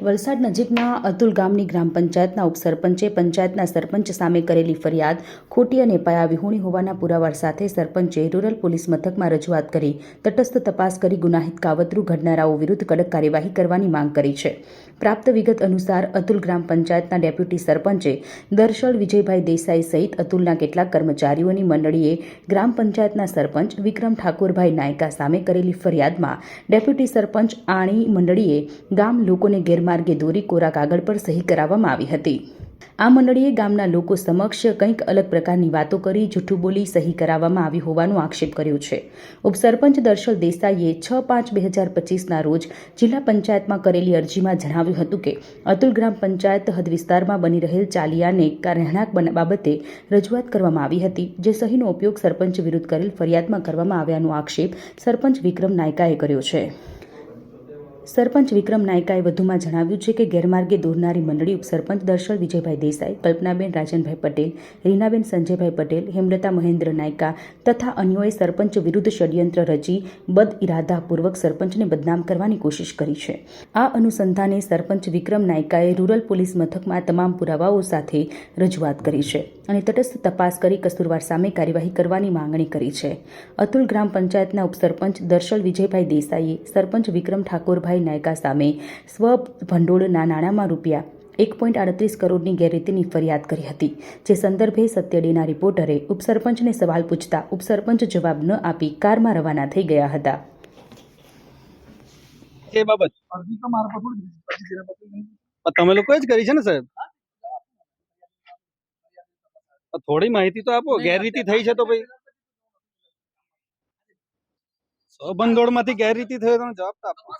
વલસાડ નજીકના અતુલ ગામની ગ્રામ પંચાયતના ઉપસરપંચે પંચાયતના સરપંચ સામે કરેલી ફરિયાદ ખોટી અને પાયા વિહોણી હોવાના પુરાવા સાથે સરપંચે રૂરલ પોલીસ મથકમાં રજૂઆત કરી તટસ્થ તપાસ કરી ગુનાહિત કાવતરું ઘડનારાઓ વિરુદ્ધ કડક કાર્યવાહી કરવાની માંગ કરી છે. પ્રાપ્ત વિગત અનુસાર અતુલ ગ્રામ પંચાયતના ડેપ્યુટી સરપંચે દર્શળ વિજયભાઈ દેસાઈ સહિત અતુલના કેટલાક કર્મચારીઓની મંડળીએ ગ્રામ પંચાયતના સરપંચ વિક્રમ ઠાકોરભાઈ નાયકા સામે કરેલી ફરિયાદમાં ડેપ્યુટી સરપંચ આણી મંડળીએ ગામ લોકોને ગેરમાર્ગે દોરી કોરા કાગળ પર સહી કરાવવામાં આવી હતી. આ મંડળીએ ગામના લોકો સમક્ષ કંઈક અલગ પ્રકારની વાતો કરી, જૂઠું બોલી સહી કરાવવામાં આવી હોવાનો આક્ષેપ કર્યો છે. ઉપસરપંચ દર્શલ દેસાઈએ છ પાંચ બે હજાર પચીસના રોજ જિલ્લા પંચાયતમાં કરેલી અરજીમાં જણાવ્યું હતું કે, અતુલ ગ્રામ પંચાયત હદ વિસ્તારમાં બની રહેલ ચાલિયાને રહેણાંક બાબતે રજૂઆત કરવામાં આવી હતી, જે સહીનો ઉપયોગ સરપંચ વિરુદ્ધ કરેલ ફરિયાદમાં કરવામાં આવ્યાનો આક્ષેપ સરપંચ વિક્રમ નાયકાએ કર્યો છે. સરપંચ વિક્રમ નાયકાએ વધુમાં જણાવ્યું છે કે ગેરમાર્ગે દોરનારી મંડળી ઉપસરપંચ દર્શલ વિજયભાઈ દેસાઈ, કલ્પનાબેન રાજનભાઈ પટેલ, રીનાબેન સંજયભાઈ પટેલ, હેમલતા મહેન્દ્ર નાયકા તથા અન્યોએ સરપંચ વિરુદ્ધ ષડયંત્ર રચી બદ ઇરાદાપૂર્વક સરપંચને બદનામ કરવાની કોશિશ કરી છે. આ અનુસંધાને સરપંચ વિક્રમ નાયકાએ રૂરલ પોલીસ મથકમાં તમામ પુરાવાઓ સાથે રજૂઆત કરી છે અને તટસ્થ તપાસ કરી કસૂરવાર સામે કાર્યવાહી કરવાની માંગણી કરી છે. અતુલ ગ્રામ પંચાયતના ઉપસરપંચ દર્શલ વિજયભાઈ દેસાઈએ સરપંચ વિક્રમ ઠાકોરભાઈ નાયકા સામે સ્વ ભંડોળના નાણાંમાં રૂપિયા એક પોઈન્ટ આડત્રીસ કરોડની ગેરરીતિની ફરિયાદ કરી હતી જે સંદર્ભે સત્યડીના રિપોર્ટરે ઉપસરપંચને સવાલ પૂછતા ઉપસરપંચ જવાબ ન આપી કારમાં રવાના થઈ ગયા હતા. એ બાબત. તમે લોકોએ જ કરી છે ને સાહેબ? થોડી માહિતી તો આપો ગેરરીતિ થઈ છે તો ભાઈ. સબંધોળમાંથી ગેરરીતિ થયો તમે જવાબ તો આપો.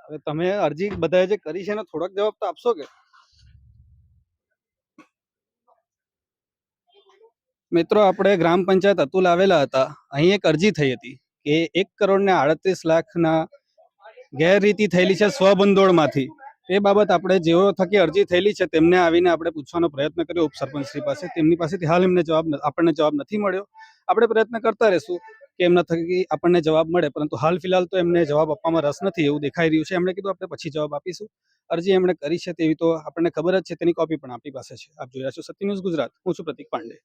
હવે તમે અરજી બધાએ જે કરી છે એનો થોડોક જવાબ તો આપશો કે? મિત્રો, આપણે ગ્રામ પંચાયત અતુલ આવેલા હતા. અહીં એક અરજી થઈ હતી કે એક કરોડ ને આડત્રીસ લાખના ગેરરીતિ થયેલી છે સ્વબંધોળમાંથી. એ બાબત આપણે જેઓ થકી અરજી થયેલી છે તેમને આવીને આપણે પૂછવાનો પ્રયત્ન કર્યો ઉપસરપંચશ્રી પાસે. તેમની પાસેથી હાલ એમને જવાબ આપણને જવાબ નથી મળ્યો. આપણે પ્રયત્ન કરતા રહેશું. કે એમના થકી આપણને જવાબ મળે, પરંતુ હાલ ફિલહાલ તો એમને જવાબ આપવામાં રસ નથી એવું દેખાઈ રહ્યું છે. એમણે કીધું, આપણે પછી જવાબ આપીશું. અરજી એમણે કરી છે તેવી તો આપણને ખબર જ છે, તેની કોપી પણ આપણી પાસે છે. આપ જોઈ રહ્યા છો સત્ય ન્યૂઝ ગુજરાત. હું છું પ્રતિક પાંડે.